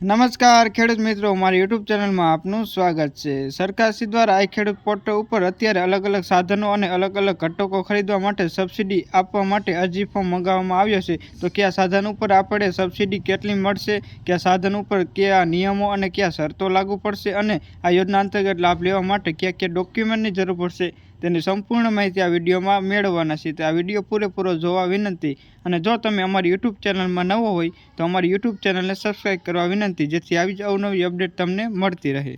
નમસ્કાર, ખેડૂત મિત્રો. મારી યુટ્યુબ ચેનલમાં આપનું સ્વાગત છે. સરકારશ્રી દ્વારા આ ખેડૂત પોર્ટલ ઉપર અત્યારે અલગ અલગ સાધનો અને અલગ અલગ ઘટકો ખરીદવા માટે સબસિડી આપવા માટે અરજી ફોર્મ મંગાવવામાં આવ્યો છે. તો કયા સાધન ઉપર આપણે સબસિડી કેટલી મળશે, કયા સાધન ઉપર કયા નિયમો અને કયા શરતો લાગુ પડશે અને આ યોજના અંતર્ગત લાભ લેવા માટે કયા કયા ડોક્યુમેન્ટની જરૂર પડશે તેની સંપૂર્ણ માહિતી આ વિડીયોમાં મેળવવાના છે તો આ વીડિયો પૂરેપૂરો જોવા વિનંતી અને જો તમે અમારી યુટ્યુબ ચેનલમાં નવો હોય તો અમારી યુટ્યુબ ચેનલને સબસ્ક્રાઈબ કરવા વિનંતી, જેથી આવી જ અવનવી અપડેટ તમને મળતી રહે.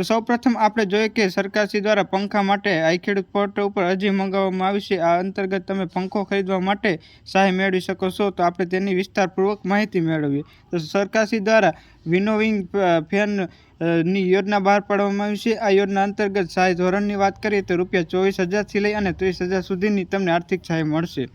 તો સૌપ્રથમ આપણે જોઈએ કે સરકારશ્રી દ્વારા પંખા માટે આઈ ખેડૂત પોર્ટલ ઉપર અરજી મંગાવવામાં આવી છે. આ અંતર્ગત તમે પંખો ખરીદવા માટે સહાય મેળવી શકો છો. તો આપણે તેની વિસ્તારપૂર્વક માહિતી મેળવીએ. તો સરકારશ્રી દ્વારા વિનોવિંગ ફેનની યોજના બહાર પાડવામાં આવી છે. આ યોજના અંતર્ગત સહાય ધોરણની વાત કરીએ તો રૂપિયા ચોવીસ હજારથી લઈ અને ત્રીસ હજાર સુધીની તમને આર્થિક સહાય મળશે.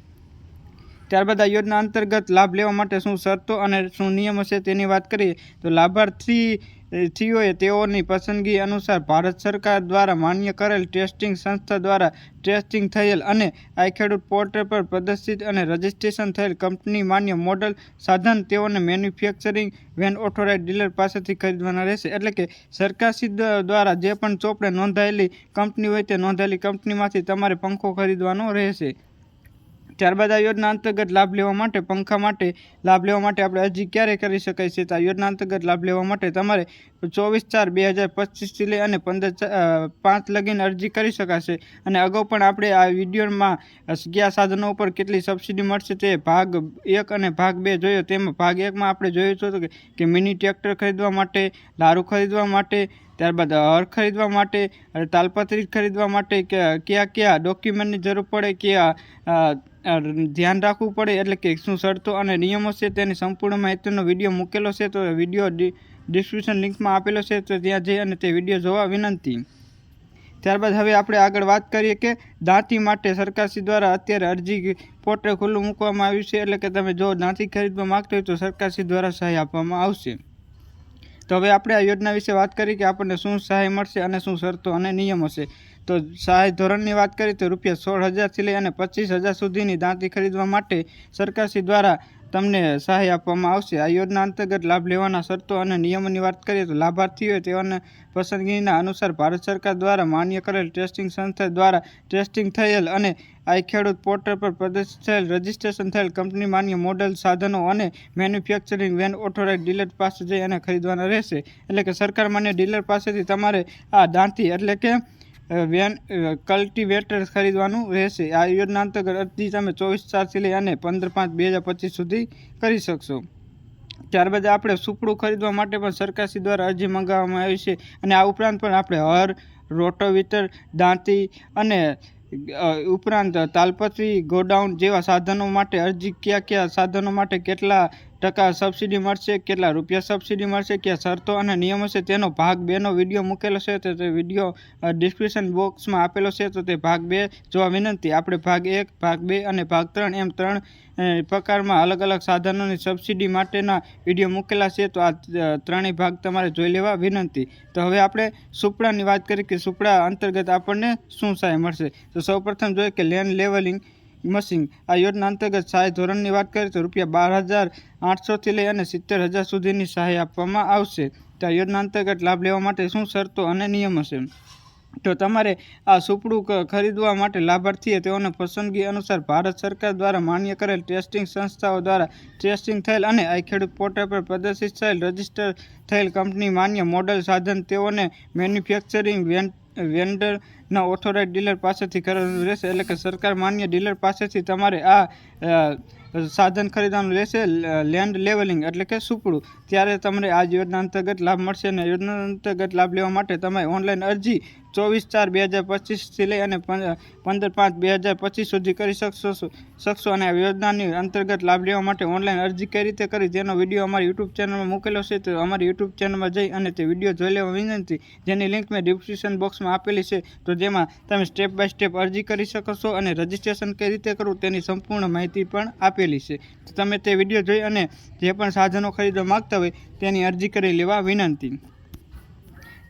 ત્યારબાદ આ યોજના અંતર્ગત લાભ લેવા માટે શું શરતો અને શું નિયમો છે તેની વાત કરીએ તો લાભાર્થી થીઓએ તેઓની પસંદગી અનુસાર ભારત સરકાર દ્વારા માન્ય કરેલ ટેસ્ટિંગ સંસ્થા દ્વારા ટેસ્ટિંગ થયેલ અને આ ખેડૂત પોર્ટલ પર પ્રદર્શિત અને રજિસ્ટ્રેશન થયેલ કંપની માન્ય મોડલ સાધન તેઓને મેન્યુફેક્ચરિંગ વેન ઓથોરાઇઝ ડીલર પાસેથી ખરીદવાના રહેશે. એટલે કે સરકારશ્રી દ્વારા જે પણ ચોપડે નોંધાયેલી કંપની હોય તે નોંધાયેલી કંપનીમાંથી તમારે પંખો ખરીદવાનો રહેશે. ત્યારબાદ આ યોજના અંતર્ગત લાભ લેવા માટે, પંખા માટે લાભ લેવા માટે આપણે અરજી ક્યારે કરી શકાય છે? તો આ યોજના અંતર્ગત લાભ લેવા માટે તમારે ચોવીસ ચાર બે હજાર પચીસથી લઈ અને પંદર પાંચ લગીન અરજી કરી શકાશે. અને અગાઉ પણ આપણે આ વિડીયોમાં કયા સાધનો ઉપર કેટલી સબસિડી મળશે તે ભાગ એક અને ભાગ બે જોયો. તેમાં ભાગ એકમાં આપણે જોયું હતું કે મિની ટ્રેક્ટર ખરીદવા માટે, લારું ખરીદવા માટે ત્યારબાદ હર ખરીદવા માટે અને તાલપત્રી ખરીદવા માટે કયા કયા ડોક્યુમેન્ટની જરૂર પડે, કયા ધ્યાન રાખવું પડે એટલે કે શું શરતો અને નિયમો છે તેની સંપૂર્ણ માહિતીનો વીડિયો મૂકેલો છે. તો વીડિયો ડિસ્ક્રિપ્શન લિંકમાં આપેલો છે, તો ત્યાં જઈ અને તે વીડિયો જોવા વિનંતી. ત્યારબાદ હવે આપણે આગળ વાત કરીએ કે દાંતી માટે સરકારશ્રી દ્વારા અત્યારે અરજી પોર્ટલ ખુલ્લું મૂકવામાં આવ્યું છે. એટલે કે તમે જો દાંતી ખરીદવા માગતા હોય તો સરકારશ્રી દ્વારા સહાય આપવામાં આવશે. તો હવે આપણે આ યોજના વિશે વાત કરી કે આપણને શું સહાય મળશે અને શું શરતો અને નિયમો છે તો સહાય ધોરણની વાત કરીએ તો રૂપિયા સોળ હજારથી લઈ અને પચીસ હજાર સુધીની દાંતી ખરીદવા માટે સરકારશ્રી દ્વારા તમને સહાય આપવામાં આવશે. આ યોજના અંતર્ગત લાભ લેવાના શરતો અને નિયમોની વાત કરીએ તો લાભાર્થીઓ તેઓને પસંદગીના અનુસાર ભારત સરકાર દ્વારા માન્ય કરેલ ટેસ્ટિંગ સંસ્થા દ્વારા ટેસ્ટિંગ થયેલ અને આ ખેડૂત પોર્ટલ પર પ્રદર્શિત થયેલ રજિસ્ટ્રેશન થયેલ કંપની માન્ય મોડલ સાધનો અને મેન્યુફેક્ચરિંગ વેન ઓથોરાઇઝ ડીલર પાસે જઈ અને ખરીદવાના રહેશે. એટલે કે સરકાર માન્ય ડીલર પાસેથી તમારે આ દાંતી એટલે કે વેન કલ્ટિવેટર ખરીદવાનું રહેશે. આ યોજના અંતર્ગત અરજી તમે ચોવીસ ચારથી લઈ અને પંદર પાંચ બે હજાર પચીસ સુધી કરી શકશો. ત્યારબાદ આપણે સુપડું ખરીદવા માટે પણ સરકારશ્રી દ્વારા અરજી મંગાવવામાં આવી છે અને આ ઉપરાંત પણ આપણે હર, રોટોવીટર, દાંતી અને ઉપરાંત તાલપત્રી, ગોડાઉન જેવા સાધનો માટે અરજી, કયા કયા સાધનો માટે કેટલા ટકા સબસિડી મળશે, કેટલા રૂપિયા સબસિડી મળશે કે શરતો અને નિયમો છે, તેનો ભાગ બેનો વીડિયો મૂકેલો છે, તો તે વીડિયો ડિસ્ક્રિપ્શન બોક્સમાં આપેલો છે, તો તે ભાગ બે જોવા વિનંતી. આપણે ભાગ એક, ભાગ બે અને ભાગ ત્રણ એમ ત્રણ પ્રકારમાં અલગ અલગ સાધનોની સબસિડી માટેના વીડિયો મૂકેલા છે, તો આ ત્રણેય ભાગ તમારે જોઈ લેવા વિનંતી. તો હવે આપણે સુપડાની વાત કરીએ કે સુપડા અંતર્ગત આપણને શું સહાય મળશે? તો સૌપ્રથમ જોઈએ કે લેન્ડ લેવલિંગ મશીન. આ યોજના અંતર્ગત સહાય ધોરણની વાત કરીએ તો રૂપિયા બાર હજાર આઠસોથી લઈ અને સિત્તેર હજાર સુધીની સહાય આપવામાં આવશે. તો આ યોજના અંતર્ગત લાભ લેવા માટે શું શરતો અને નિયમો છે? તો તમારે આ સુપડું ખરીદવા માટે લાભાર્થીએ તેઓને પસંદગી અનુસાર ભારત સરકાર દ્વારા માન્ય કરેલ ટેસ્ટિંગ સંસ્થાઓ દ્વારા ટેસ્ટિંગ થયેલ અને આ ખેડૂત પોર્ટલ પર પ્રદર્શિત થયેલ, રજિસ્ટર થયેલ કંપની માન્ય મોડલ સાધન તેઓને મેન્યુફેક્ચરિંગ વેન વેન્ડરના ઓથોરાઇઝ ડીલર પાસેથી કરવાનું રહેશે એટલે કે સરકાર માન્ય ડીલર પાસેથી તમારે આ સાધન ખરીદવાનું રહેશે લેન્ડ લેવલિંગ એટલે કે સુપડું. ત્યારે તમને આ યોજના અંતર્ગત લાભ મળશે અને યોજના અંતર્ગત લાભ લેવા માટે તમે ઓનલાઈન અરજી ચોવીસ ચાર બે હજાર પચીસથી લઈ અને પંદર પાંચ બે હજાર પચીસ સુધી કરી શકશો શકશો અને આ યોજનાની અંતર્ગત લાભ લેવા માટે ઓનલાઈન અરજી કઈ રીતે કરી તેનો વીડિયો અમારી યુટ્યુબ ચેનલમાં મૂકેલો છે. તો અમારી યુટ્યુબ ચેનલમાં જઈ અને તે વીડિયો જોઈ લેવા વિનંતી. જેની લિંક મેં ડિસ્ક્રિપ્શન બોક્સમાં આપેલી છે. તો જેમાં તમે સ્ટેપ બાય સ્ટેપ અરજી કરી શકો છો અને રજિસ્ટ્રેશન કઈ રીતે કરવું તેની સંપૂર્ણ માહિતી પણ આપેલી છે. તમે તે વીડિયો જોઈ અને જે પણ સાધનો ખરીદવા માગતા હોય તેની અરજી કરી લેવા વિનંતી.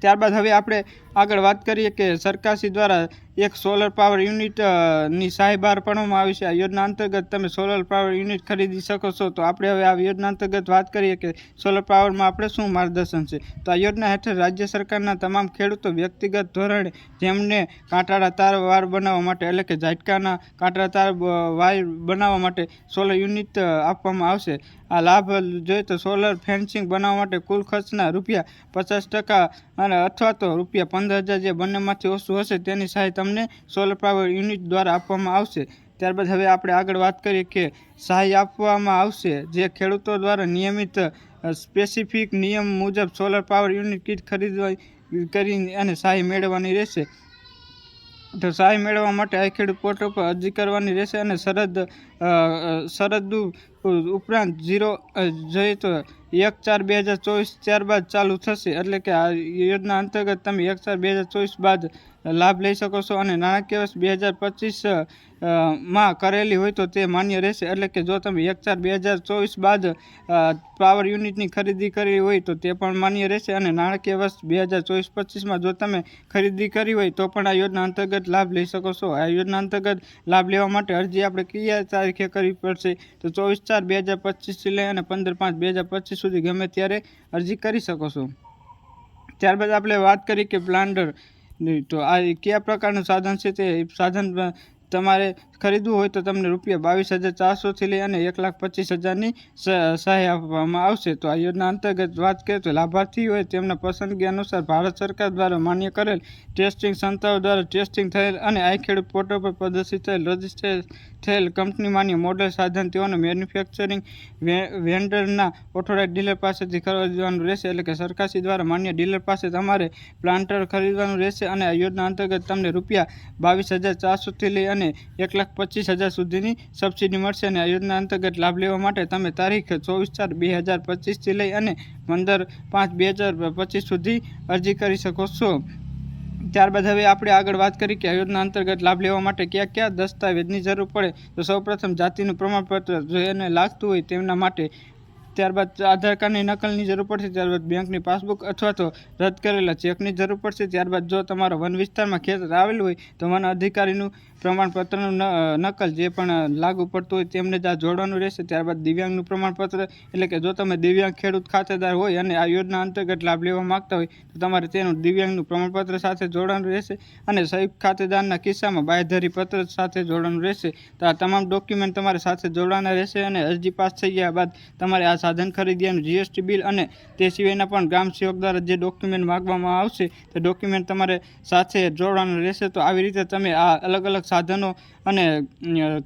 ત્યારબાદ હવે આપણે આગળ વાત કરીએ કે સરકારશ્રી દ્વારા એક સોલર પાવર યુનિટ અ, ની સહાય બહાર પાડવામાં આવી છે. આ યોજના અંતર્ગત તમે સોલર પાવર યુનિટ ખરીદી શકો છો. તો આપણે હવે આ યોજના અંતર્ગત વાત કરીએ કે સોલર પાવરમાં આપણે શું માર્ગદર્શન છે? તો આ યોજના હેઠળ રાજ્ય સરકારના તમામ ખેડૂતો વ્યક્તિગત ધોરણે જેમને કાંટાળા તાર વાર બનાવવા માટે એટલે કે ઝાટકાના કાંટાળા તાર વાયર બનાવવા માટે સોલર યુનિટ આપવામાં આવશે. આ લાભ જોઈએ તો સોલર ફેન્સિંગ બનાવવા માટે કુલ ખર્ચના રૂપિયા પચાસ ટકા અને અથવા તો રૂપિયા પંદર હજાર જે બંનેમાંથી ઓછું હશે તેની સહાય તમને સોલર પાવર યુનિટ દ્વારા આપવામાં આવશે. ત્યારબાદ હવે આપણે આગળ વાત કરીએ કે સહાય આપવામાં આવશે. જે ખેડૂતો દ્વારા નિયમિત સ્પેસિફિક નિયમ મુજબ સોલર પાવર યુનિટ કીટ ખરીદવા કરી અને સહાય મેળવવાની રહેશે. તો સહાય મેળવવા માટે આ ખેડૂત પોર્ટલ પર અરજી કરવાની રહેશે અને સરહદ સરહદ ઉપરાંત ઝીરો જોઈએ તો એક ચાર બે હજાર ચોવીસ ત્યારબાદ ચાલુ થશે. એટલે કે આ યોજના અંતર્ગત તમે એક ચાર બે હજાર ચોવીસ બાદ લાભ લઈ શકો છો અને નાણાકીય વર્ષ બે હજાર પચીસમાં કરેલી હોય તો તે માન્ય રહેશે. એટલે કે જો તમે એક ચાર બે હજાર ચોવીસ બાદ પાવર યુનિટની ખરીદી કરી હોય તો તે પણ માન્ય રહેશે અને નાણાકીય વર્ષ બે હજાર ચોવીસ પચીસમાં જો તમે ખરીદી કરી હોય તો પણ આ યોજના અંતર્ગત લાભ લઈ શકો છો. આ યોજના અંતર્ગત લાભ લેવા માટે અરજી આપણે કયા તારીખે કરવી પડશે. તો ચોવીસ ચાર બે હજાર પચીસથી લઈ અને પંદર પાંચ બે હજાર પચીસ સુધી ગમે ત્યારે અરજી કરી શકો છો. ત્યારબાદ આપણે વાત કરી કે પ્લાન્ટર તો આ કયા પ્રકારનું સાધન છે તે સાધન તમારે ખરીદવું હોય તો તમને રૂપિયા બાવીસ હજાર ચારસોથી લઈ અને એક લાખ પચીસ હજારની સહાય આપવામાં આવશે. તો આ યોજના અંતર્ગત વાત કરીએ તો લાભાર્થી હોય તેમના પસંદગી અનુસાર ભારત સરકાર દ્વારા માન્ય કરેલ ટેસ્ટિંગ સંસ્થાઓ દ્વારા ટેસ્ટિંગ થયેલ અને આ ખેડૂત પોર્ટલ પર પ્રદર્શિત થયેલ રજિસ્ટર થયેલ કંપની માન્ય મોડેલ સાધન તેઓને મેન્યુફેક્ચરિંગ વેન્ડરના ઓથોરાઇઝ ડીલર પાસેથી ખરીદવાનું રહેશે એટલે કે સરકારશ્રી દ્વારા માન્ય ડીલર પાસે તમારે પ્લાન્ટર ખરીદવાનું રહેશે અને આ યોજના અંતર્ગત તમને રૂપિયા બાવીસ હજાર ચારસોથી લઈ અને એક લાખ પચીસ હજાર સુધીની સબસિડી મળશે અને આ યોજના અંતર્ગત લાભ લેવા માટે તમે તારીખ ચોવીસ ચાર બે હજાર પચીસથી લઈ અને પંદર પાંચ બે હજાર પચીસ સુધી અરજી કરી શકો છો. ત્યારબાદ હવે આપણે આગળ વાત કરી કે આ યોજના અંતર્ગત લાભ લેવા માટે કયા કયા દસ્તાવેજની જરૂર પડે. તો સૌપ્રથમ જાતિનું પ્રમાણપત્ર જો એને લાગતું હોય તેમના માટે ત્યારબાદ આધાર કાર્ડની નકલની જરૂર પડશે, ત્યારબાદ બેંકની પાસબુક અથવા તો રદ કરેલા ચેકની જરૂર પડશે. ત્યારબાદ જો તમારો વન વિસ્તારમાં ખેતર આવેલું હોય તો વન અધિકારીનું પ્રમાણપત્રનું નકલ જે પણ લાગુ પડતું હોય તેમને જ આ જોડવાનું રહેશે. ત્યારબાદ દિવ્યાંગનું પ્રમાણપત્ર, એટલે કે જો તમે દિવ્યાંગ ખેડૂત ખાતેદાર હોય અને આ યોજના અંતર્ગત લાભ લેવા માંગતા હોય, તો તમારે તેનું દિવ્યાંગનું પ્રમાણપત્ર સાથે જોડવાનું રહેશે અને સંયુક્ત ખાતેદારના કિસ્સામાં બાંયધરી પત્ર સાથે જોડવાનું રહેશે. તો આ તમામ ડોક્યુમેન્ટ તમારે સાથે જોડવાના રહેશે અને અરજી પાસ થઈ ગયા બાદ તમારે આ સાધન ખરીદ્યાનું જીએસટી બિલ અને તે સિવાયના પણ ગ્રામ સેવક દ્વારા જે ડોક્યુમેન્ટ માગવામાં આવશે, તે ડોક્યુમેન્ટ તમારે સાથે જોડવાનું રહેશે. તો આવી રીતે તમે આ અલગ અલગ સાધનો અને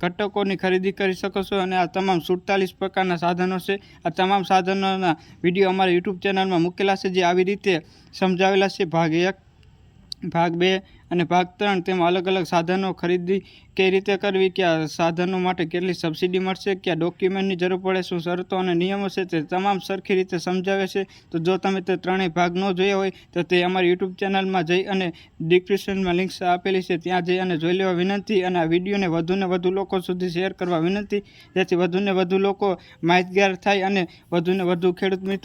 ઘટકોની ખરીદી કરી શકો છો અને આ તમામ સુડતાલીસ પ્રકારના સાધનો છે. આ તમામ સાધનોના વીડિયો અમારા યુટ્યુબ ચેનલમાં મૂકેલા છે. જે આવી રીતે સમજાવેલા છે. ભાગ એક ભાગ બે અને ભાગ ત્રણ તેમાં અલગ અલગ સાધનો ખરીદી કઈ રીતે કરવી, કયા સાધનો માટે કેટલી સબસિડી મળશે, કયા ડોક્યુમેન્ટની જરૂર પડે, શું શરતો અને નિયમો છે તે તમામ સરખી રીતે સમજાવે છે. તો જો તમે તે ત્રણેય ભાગ ન જોયા હોય તો તે અમારી યુટ્યુબ ચેનલમાં જઈ અને ડિસ્ક્રિપ્શનમાં લિંક્સ આપેલી છે. ત્યાં જઈ અને જોઈ લેવા વિનંતી અને આ વિડીયોને વધુને વધુ લોકો સુધી શેર કરવા વિનંતી. જેથી વધુને વધુ લોકો માહિતગાર થાય અને વધુને વધુ ખેડૂત મિત્રો